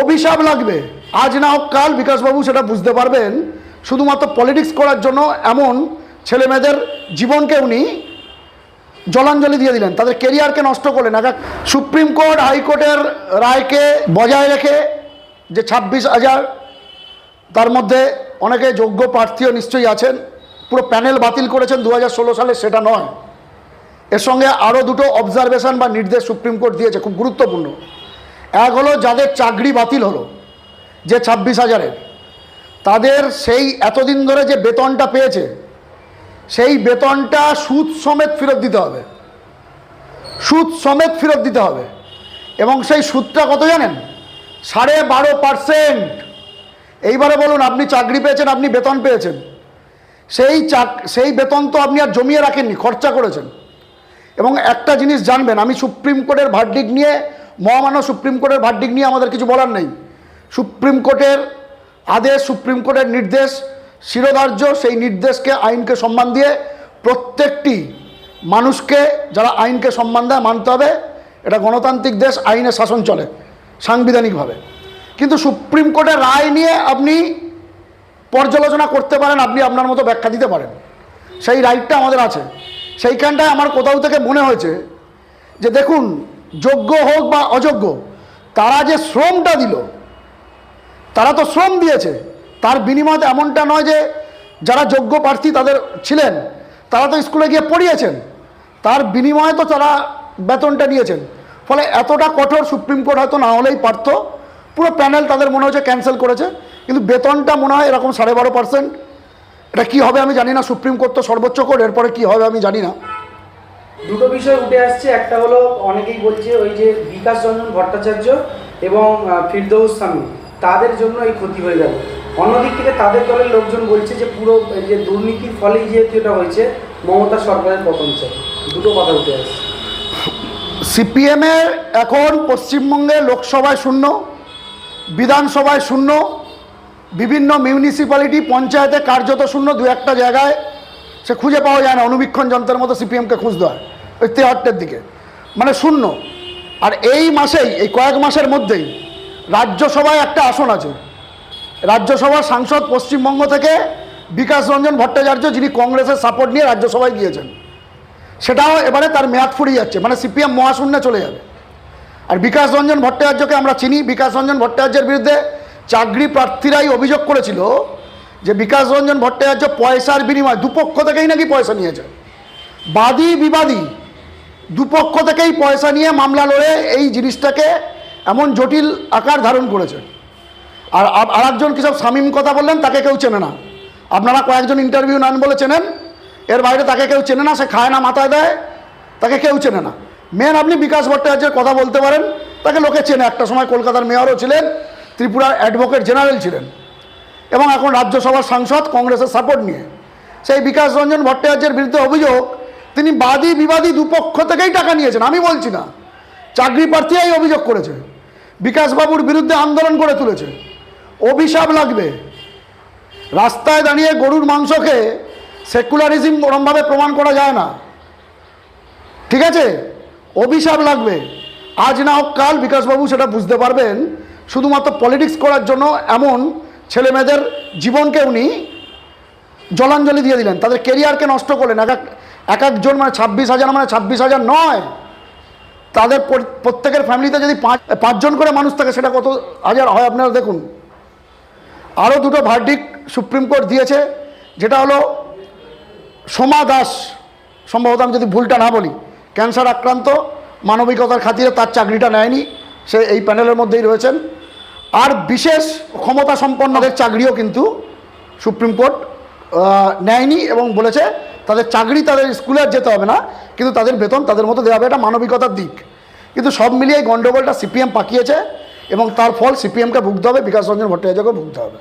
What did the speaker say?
অভিশাপ লাগবে। আজ না হোক কাল বিকাশবাবু সেটা বুঝতে পারবেন। শুধুমাত্র পলিটিক্স করার জন্য এমন ছেলে মেয়েদের জীবনকে উনি জলাঞ্জলি দিয়ে দিলেন। তাদের কেরিয়ারকে নষ্ট করলেন। এক সুপ্রিম কোর্ট, হাইকোর্টের রায়কে বজায় রেখে যে ছাব্বিশ হাজার, তার মধ্যে অনেকে যোগ্য প্রার্থীও নিশ্চয়ই আছেন। পুরো প্যানেল বাতিল করেছেন দু হাজার ষোলো সালে, সেটা নয়। এর সঙ্গে আরও দুটো অবজারভেশন বা নির্দেশ সুপ্রিম কোর্ট দিয়েছে, খুব গুরুত্বপূর্ণ। এক হলো যাদের চাকরি বাতিল হলো, যে ছাব্বিশ হাজারের, তাদের সেই এতদিন ধরে যে বেতনটা পেয়েছে, সেই বেতনটা সুদ সমেত ফেরত দিতে হবে। সুদ সমেত ফেরত দিতে হবে। এবং সেই সুদটা কত জানেন? সাড়ে বারো পারসেন্ট। এইবারে বলুন, আপনি চাকরি পেয়েছেন, আপনি বেতন পেয়েছেন। সেই চাক, সেই বেতন তো আপনি আর জমিয়ে রাখেননি, খরচা করেছেন। এবং একটা জিনিস জানবেন, আমি সুপ্রিম কোর্টের ভার্ডিক নিয়ে মহামান্য সুপ্রিম কোর্টের ভার্ডিক নিয়ে আমাদের কিছু বলার নেই। সুপ্রিম কোর্টের আদেশ, সুপ্রিম কোর্টের নির্দেশ, শিরোধার্য সেই নির্দেশকে আইনকে সম্মান দিয়ে প্রত্যেকটি মানুষকে যারা আইনকে সম্মান দেয় মানতে হবে। এটা গণতান্ত্রিক দেশ আইনের শাসন চলে, সাংবিধানিকভাবে। কিন্তু সুপ্রিম কোর্টের রায় নিয়ে আপনি পর্যালোচনা করতে পারেন, আপনি আপনার মতো ব্যাখ্যা দিতে পারেন। সেই রাইটটা আমাদের আছে। সেইখানটায় আমার কোথাও থেকে মনে হয়েছে যে দেখুন যোগ্য হোক বা অযোগ্য, তারা যে শ্রমটা দিল, তারা তো শ্রম দিয়েছে। তার বিনিময়ে এমনটা নয় যে যারা যোগ্য প্রার্থী তাদের ছিলেন, তারা তো স্কুলে গিয়ে পড়িয়েছেন। তার বিনিময়ে তো তারা বেতনটা নিয়েছেন। ফলে এতটা কঠোর সুপ্রিম কোর্ট হয়তো না হলেই পারত। পুরো প্যানেল তাদের মনে হচ্ছে ক্যান্সেল করেছে। কিন্তু বেতনটা মনে হয় এরকম সাড়ে বারো পার্সেন্ট এটা কী হবে আমি জানি না। সুপ্রিম কোর্ট তো সর্বোচ্চ কোর্ট, এরপরে কী হবে আমি জানি না। দুটো বিষয় উঠে আসছে। একটা হলো অনেকেই বলছে ওই যে বিকাশ রঞ্জন ভট্টাচার্য এবং ফিরদৌস স্বামী। তাদের জন্য এই ক্ষতি হয়ে গেল। অন্যদিক থেকে তাদের দলের লোকজন বলছে যে পুরো যে দুর্নীতির ফলেই যেহেতু এটা হয়েছে, মমতা সরকারের পতন চাই। দুটো কথা উঠে আসছে। সিপিএমের এখন পশ্চিমবঙ্গে লোকসভায় শূন্য, বিধানসভায় শূন্য, বিভিন্ন মিউনিসিপ্যালিটি পঞ্চায়েতে কার্যত শূন্য, দু একটা জায়গায় সে খুঁজে পাওয়া যায় না। অনুবীক্ষণ যন্ত্রের মতো সিপিএমকে খুঁজতে হয়। ওই তেহাট্টের দিকে। মানে শূন্য। আর এই মাসেই, এই কয়েক মাসের মধ্যেই রাজ্যসভায় একটা আসন আছে। রাজ্যসভার সাংসদ পশ্চিমবঙ্গ থেকে বিকাশ রঞ্জন ভট্টাচার্য, যিনি কংগ্রেসের সাপোর্ট নিয়ে রাজ্যসভায় গিয়েছেন। সেটাও এবারে তার মেয়াদ ফুরিয়ে যাচ্ছে। মানে সিপিএম মহাশূন্যে চলে যাবে। আর বিকাশ রঞ্জন ভট্টাচার্যকে আমরা চিনি। বিকাশ রঞ্জন ভট্টাচার্যের বিরুদ্ধে চাকরি প্রার্থীরাই অভিযোগ করেছিল যে বিকাশ রঞ্জন ভট্টাচার্য পয়সার বিনিময়, দুপক্ষ থেকেই নাকি পয়সা নিয়েছে। বাদী বিবাদী দুপক্ষ থেকেই পয়সা নিয়ে মামলা লড়ে এই জিনিসটাকে এমন জটিল আকার ধারণ করেছে। আর আর একজন কিসব শামীম কথা বললেন, তাকে কেউ চেনে না। আপনারা কয়েকজন ইন্টারভিউ নেন বলে চেনেন, এর বাইরে তাকে কেউ চেনে না, সে খায় না, মাথায় দেয়, তাকে কেউ চেনে না। মেন আপনি বিকাশ ভট্টাচার্যের কথা বলতে পারেন, তাকে লোকে চেনে। একটা সময় কলকাতার মেয়রও ছিলেন, ত্রিপুরার অ্যাডভোকেট জেনারেল ছিলেন। এবং এখন রাজ্যসভার সাংসদ, কংগ্রেসের সাপোর্ট নিয়ে। সেই বিকাশ রঞ্জন ভট্টাচার্যের বিরুদ্ধে অভিযোগ তিনি বাদী বিবাদী দুপক্ষ থেকেই টাকা নিয়েছেন, আমি বলছি না। চাকরি প্রার্থীরাই অভিযোগ করেছে। বিকাশবাবুর বিরুদ্ধে আন্দোলন করে তুলেছে। অভিশাপ লাগবে। রাস্তায় দাঁড়িয়ে গরুর মাংসকে সেকুলারিজম ওরমভাবে প্রমাণ করা যায় না। ঠিক আছে? অভিশাপ লাগবে। আজ না হোক কাল বিকাশবাবু সেটা বুঝতে পারবেন। শুধুমাত্র পলিটিক্স করার জন্য এমন ছেলে মেয়েদের জীবনকে উনি জলাঞ্জলি দিয়ে দিলেন। তাদের কেরিয়ারকে নষ্ট করলেন। এক এক একজন মানে ছাব্বিশ হাজার মানে ছাব্বিশ হাজার নয়। তাদের প্রত্যেকের ফ্যামিলিতে যদি পাঁচ, পাঁচজন করে মানুষ থাকে, সেটা কত হাজার হয় আপনারা দেখুন। আরও দুটো ভার্ডিক সুপ্রিম কোর্ট দিয়েছে, যেটা হলো সোমা দাস, সম্ভবত আমি যদি ভুলটা না বলি, ক্যান্সার আক্রান্ত, মানবিকতার খাতিরে তার চাকরিটা নেয়নি, সে এই প্যানেলের মধ্যেই রয়েছেন। আর বিশেষ ক্ষমতা সম্পন্নদের চাকরিও কিন্তু সুপ্রিম কোর্ট নেয়নি এবং বলেছে তাদের চাকরি তাদের স্কুলে আর যেতে হবে না, কিন্তু তাদের বেতন তাদের মতো দেওয়া হবে, এটা মানবিকতার দিক। কিন্তু সব মিলিয়ে গণ্ডগোলটা সিপিএম পাকিয়েছে এবং তার ফল সিপিএমকে ভুগতে হবে, বিকাশ রঞ্জন ভট্টাচার্যকে ভুগতে হবে।